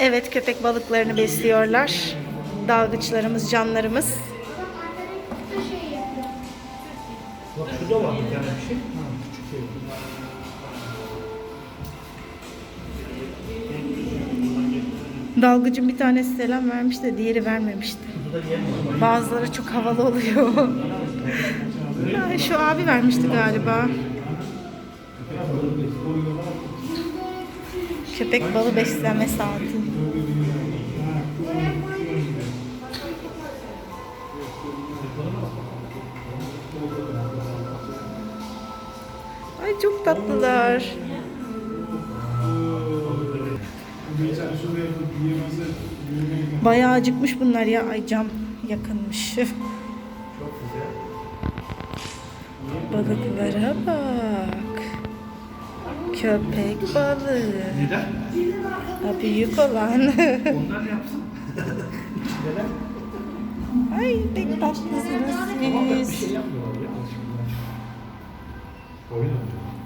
Evet köpek balıklarını besliyorlar. Dalgıçlarımız, canlarımız. Bak şurada var bir tane bir şey. Ha, küçük şey. Dalgıcın bir tanesi selam vermiş de diğeri vermemişti. Bazıları çok havalı oluyor. Ha, şu abi vermişti galiba. Köpek balı beslenme saati. Ay çok tatlılar. Bayağı acıkmış bunlar ya. Ay cam yakınmış. Balıklara bak. Köpek balığı. Neden? Ha, büyük olan. Onlar yapsın. Ay pek tatlısınız siz. Tamam da bir şey yapmıyorlar ya. Oyun oynuyorlar.